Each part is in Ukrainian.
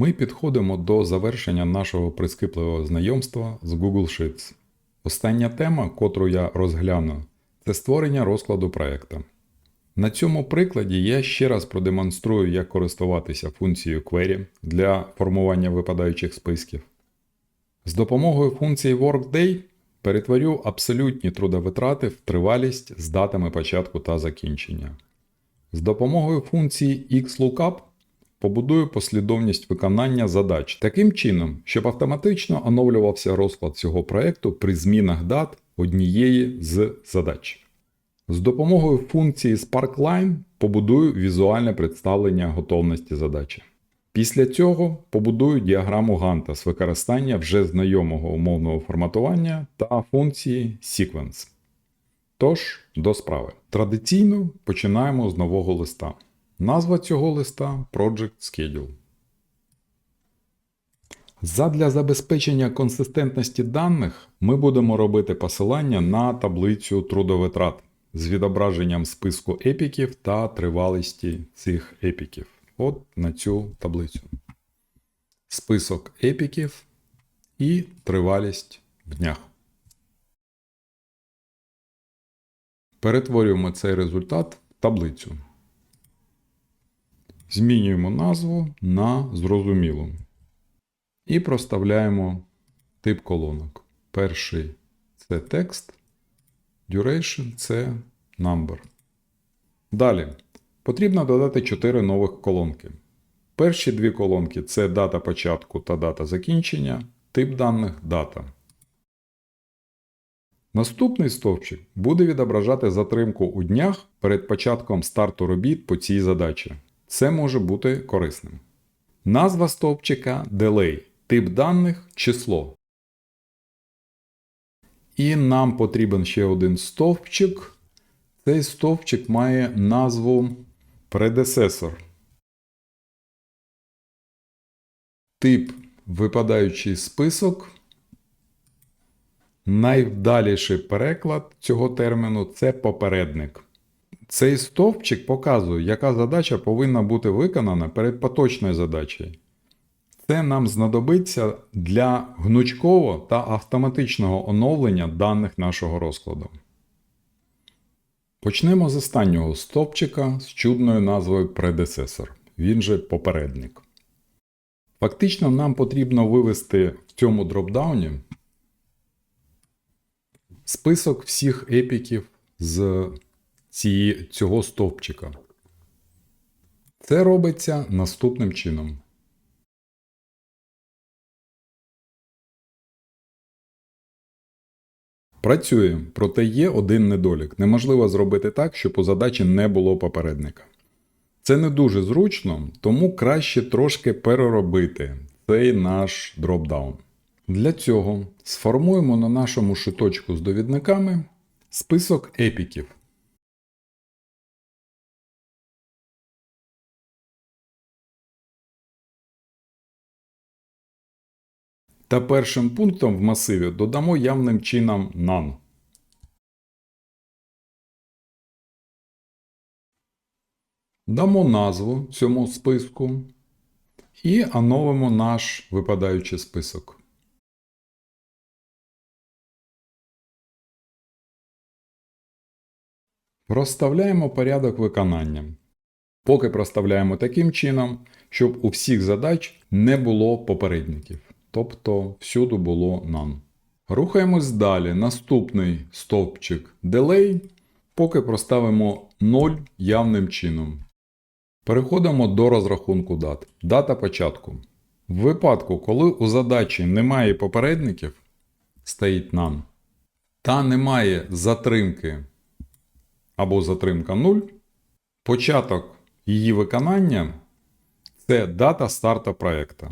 Ми підходимо до завершення нашого прискіпливого знайомства з Google Sheets. Остання тема, котру я розгляну, це створення розкладу проєкту. На цьому прикладі я ще раз продемонструю, як користуватися функцією Query для формування випадаючих списків. З допомогою функції Workday перетворю абсолютні трудовитрати в тривалість з датами початку та закінчення. З допомогою функції XLOOKUP побудую послідовність виконання задач таким чином, щоб автоматично оновлювався розклад цього проєкту при змінах дат однієї з задач. З допомогою функції SparkLine побудую візуальне представлення готовності задачі. Після цього побудую діаграму Ганта з використання вже знайомого умовного форматування та функції Sequence. Тож, до справи. Традиційно починаємо з нового листа. Назва цього листа Project Schedule. Задля забезпечення консистентності даних ми будемо робити посилання на таблицю трудовитрат з відображенням списку епіків та тривалості цих епіків. От на цю таблицю. Список епіків і тривалість в днях. Перетворюємо цей результат в таблицю. Змінюємо назву на зрозумілу. І проставляємо тип колонок. Перший це текст, duration це number. Далі потрібно додати 4 нових колонки. Перші дві колонки це дата початку та дата закінчення, тип даних дата. Наступний стовпчик буде відображати затримку у днях перед початком старту робіт по цій задачі. Це може бути корисним. Назва стовпчика delay, тип даних число. І нам потрібен ще один стовпчик. Цей стовпчик має назву predecessor. Тип випадаючий список. Найвдаліший переклад цього терміну це попередник. Цей стовпчик показує, яка задача повинна бути виконана перед поточною задачею. Це нам знадобиться для гнучкового та автоматичного оновлення даних нашого розкладу. Почнемо з останнього стовпчика з чудною назвою predecessor, він же попередник. Фактично, нам потрібно вивести в цьому дропдауні список всіх епіків з цієї, цього стовпчика. Це робиться наступним чином. Працює, проте є один недолік. Неможливо зробити так, щоб у задачі не було попередника. Це не дуже зручно, тому краще трошки переробити цей наш дропдаун. Для цього сформуємо на нашому шиточку з довідниками список епіків. Та першим пунктом в масиві додамо явним чином none. Дамо назву цьому списку і оновимо наш випадаючий список. Розставляємо порядок виконання. Поки проставляємо таким чином, щоб у всіх задач не було попередників. Тобто всюди було none. Рухаємось далі. Наступний стовпчик delay, поки проставимо 0 явним чином. Переходимо до розрахунку дат. Дата початку. В випадку, коли у задачі немає попередників, стоїть none, та немає затримки або затримка 0, початок її виконання це дата старту проєкту.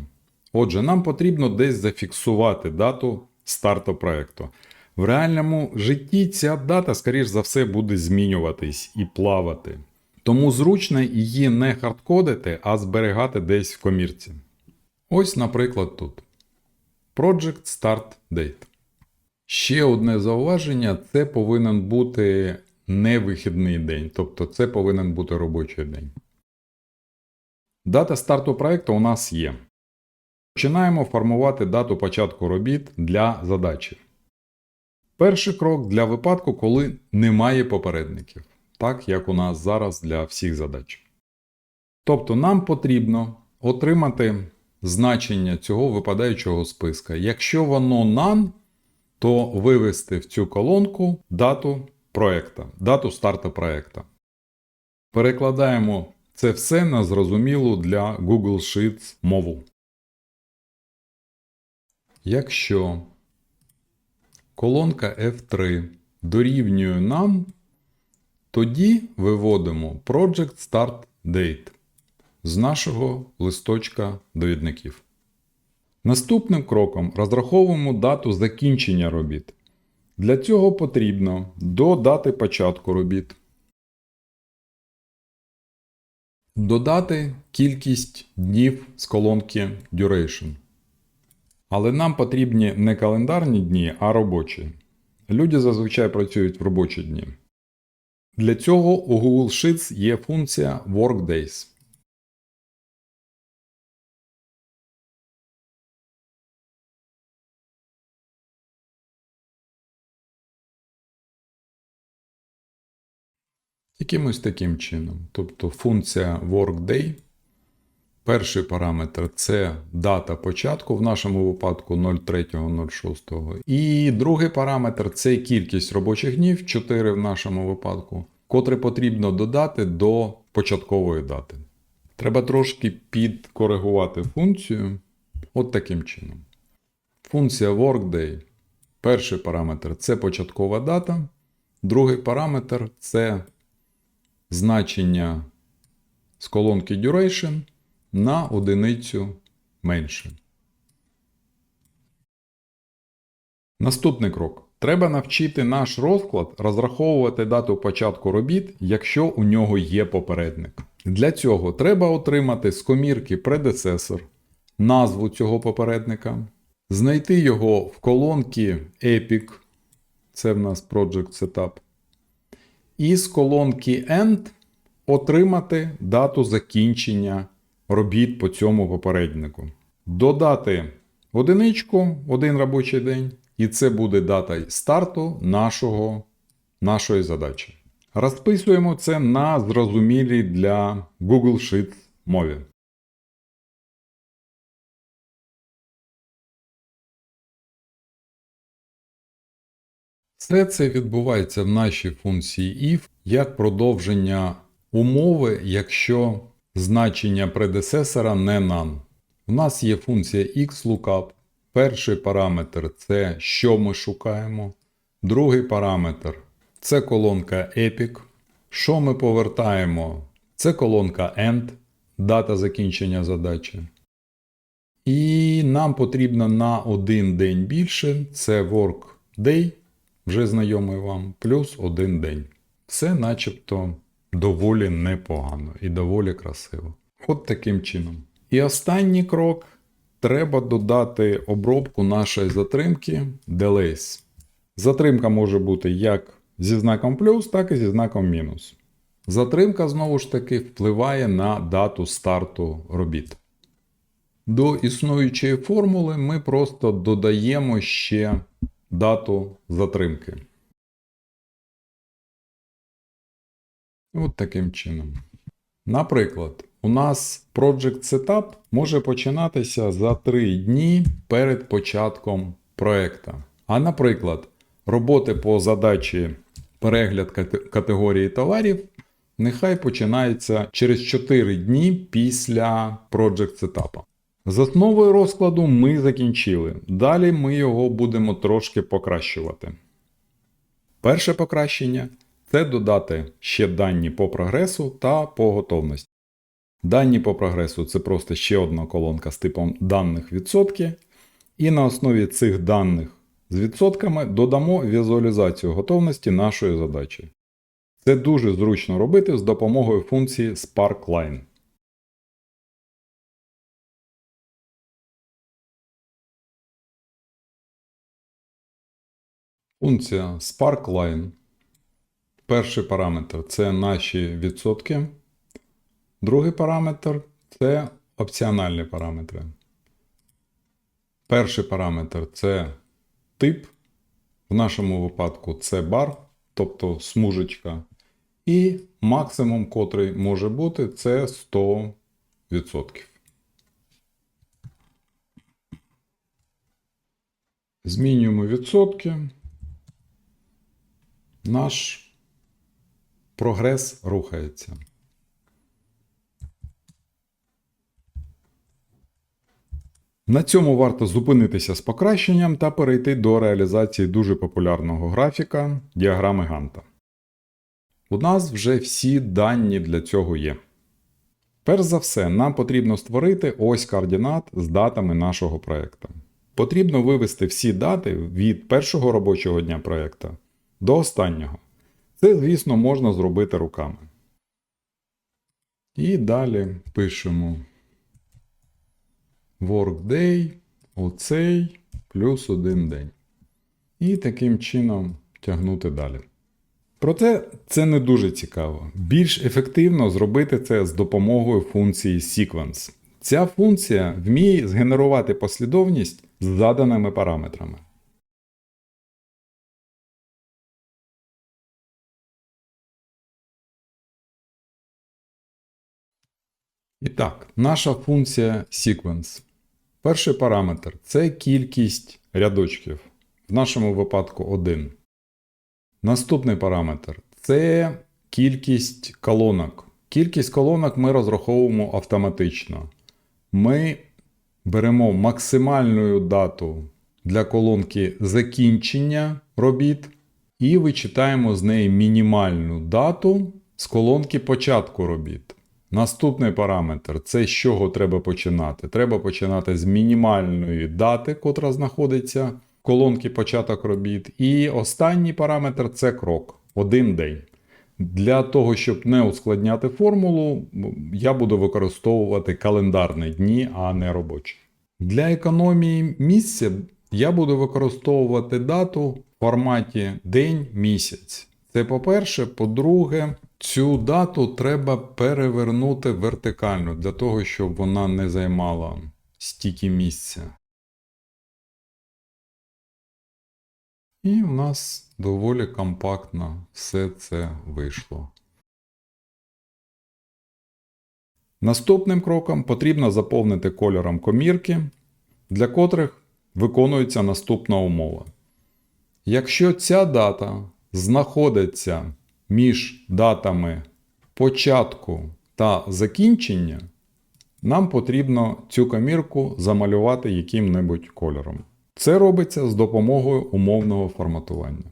Отже, нам потрібно десь зафіксувати дату старту проєкту. В реальному житті ця дата, скоріш за все, буде змінюватись і плавати. Тому зручно її не хардкодити, а зберігати десь в комірці. Ось, наприклад, тут. Project Start Date. Ще одне зауваження: це повинен бути не вихідний день, тобто це повинен бути робочий день. Дата старту проєкту у нас є. Починаємо формувати дату початку робіт для задачі. Перший крок для випадку, коли немає попередників, так як у нас зараз для всіх задач. Тобто нам потрібно отримати значення цього випадаючого списка. Якщо воно none, то вивести в цю колонку дату проекта, дату старту проекта. Перекладаємо це все на зрозумілу для Google Sheets мову. Якщо колонка F3 дорівнює нам, тоді виводимо Project Start Date з нашого листочка довідників. Наступним кроком розраховуємо дату закінчення робіт. Для цього потрібно до дати початку робіт додати кількість днів з колонки Duration. Але нам потрібні не календарні дні, а робочі. Люди зазвичай працюють в робочі дні. Для цього у Google Sheets є функція Workdays. Якимось таким чином. Тобто функція Workday. Перший параметр це дата початку, в нашому випадку 03.06. І другий параметр це кількість робочих днів, 4 в нашому випадку, котре потрібно додати до початкової дати. Треба трошки підкоригувати функцію от таким чином. Функція Workday. Перший параметр це початкова дата. Другий параметр це значення з колонки Duration на одиницю менше. Наступний крок. Треба навчити наш розклад розраховувати дату початку робіт, якщо у нього є попередник. Для цього треба отримати з комірки предецесор, назву цього попередника, знайти його в колонці Epic, це в нас Project Setup, і з колонки End отримати дату закінчення робіт по цьому попереднику. Додати одиничку, один робочий день, і це буде дата старту нашого, нашої задачі. Розписуємо це на зрозумілій для Google Sheets мові. Все це відбувається в нашій функції if як продовження умови, якщо значення предецесора не none. У нас є функція xlookup. Перший параметр це що ми шукаємо. Другий параметр це колонка epic. Що ми повертаємо? Це колонка end, дата закінчення задачі. І нам потрібно на один день більше. Це work day, вже знайомий вам, плюс один день. Все начебто доволі непогано і доволі красиво. От таким чином. І останній крок. Треба додати обробку нашої затримки delays. Затримка може бути як зі знаком плюс, так і зі знаком мінус. Затримка, знову ж таки, впливає на дату старту робіт. До існуючої формули ми просто додаємо ще дату затримки. От таким чином. Наприклад, у нас Project Setup може починатися за 3 дні перед початком проекту. А наприклад, роботи по задачі перегляд категорії товарів нехай починаються через 4 дні після Project Setup. З основою розкладу ми закінчили. Далі ми його будемо трошки покращувати. Перше покращення це додати ще дані по прогресу та по готовності. Дані по прогресу це просто ще одна колонка з типом даних відсотки. І на основі цих даних з відсотками додамо візуалізацію готовності нашої задачі. Це дуже зручно робити з допомогою функції SparkLine. Функція SparkLine. Перший параметр це наші відсотки. Другий параметр це опціональні параметри. Перший параметр це тип. В нашому випадку це бар, тобто смужечка. І максимум, котрий може бути, це 100%. Змінюємо відсотки. Наш прогрес рухається. На цьому варто зупинитися з покращенням та перейти до реалізації дуже популярного графіка діаграми Ганта. У нас вже всі дані для цього є. Перш за все, нам потрібно створити ось координат з датами нашого проєкту. Потрібно вивести всі дати від першого робочого дня проєкту до останнього. Це, звісно, можна зробити руками. І далі пишемо workday, оцей плюс один день. І таким чином тягнути далі. Проте це не дуже цікаво. Більш ефективно зробити це з допомогою функції sequence. Ця функція вміє згенерувати послідовність з заданими параметрами. І так, наша функція sequence. Перший параметр це кількість рядочків. В нашому випадку 1. Наступний параметр це кількість колонок. Кількість колонок ми розраховуємо автоматично. Ми беремо максимальну дату для колонки закінчення робіт і вичитаємо з неї мінімальну дату з колонки початку робіт. Наступний параметр це з чого треба починати. Треба починати з мінімальної дати, котра знаходиться в колонці початок робіт. І останній параметр це крок один день. Для того, щоб не ускладняти формулу, я буду використовувати календарні дні, а не робочі. Для економії місця я буду використовувати дату в форматі день-місяць. Це по-перше, по-друге, цю дату треба перевернути вертикально для того, щоб вона не займала стільки місця. І в нас доволі компактно все це вийшло. Наступним кроком потрібно заповнити кольором комірки, для котрих виконується наступна умова. Якщо ця дата знаходиться між датами початку та закінчення, нам потрібно цю комірку замалювати яким-небудь кольором. Це робиться з допомогою умовного форматування.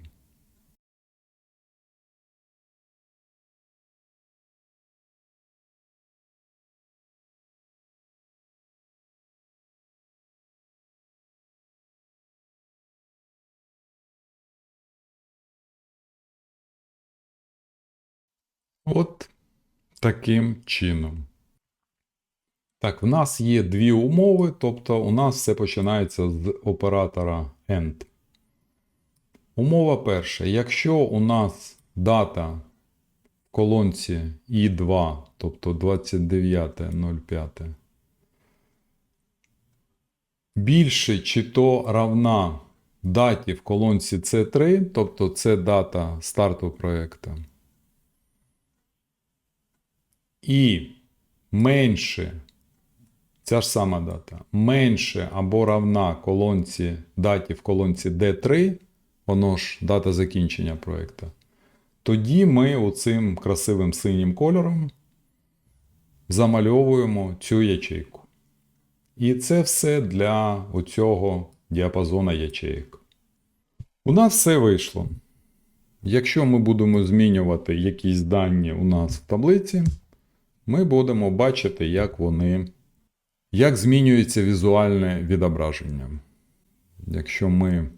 От таким чином. Так, в нас є дві умови, тобто у нас все починається з оператора AND. Умова перша. Якщо у нас дата в колонці I2, тобто 29.05, більше чи то равна даті в колонці C3, тобто це дата старту проєкту, і менше ця ж сама дата менше або равна колонці даті в колонці D3, воно ж дата закінчення проєкту, тоді ми оцим красивим синім кольором замальовуємо цю ячейку. І це все для оцього діапазона ячеїк. У нас все вийшло. Якщо ми будемо змінювати якісь дані у нас в таблиці, ми будемо бачити, як вони, як змінюється візуальне відображення. Якщо ми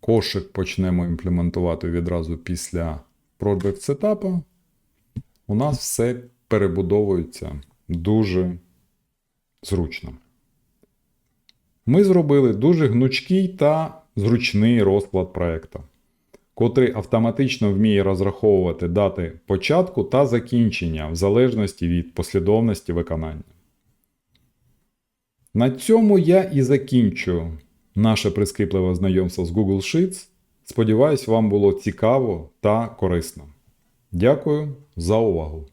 кошик почнемо імплементувати відразу після Project Setup, у нас все перебудовується дуже зручно. Ми зробили дуже гнучкий та зручний розклад проєкту котрий автоматично вміє розраховувати дати початку та закінчення в залежності від послідовності виконання. На цьому я і закінчу наше прискіпливе знайомство з Google Sheets. Сподіваюсь, вам було цікаво та корисно. Дякую за увагу!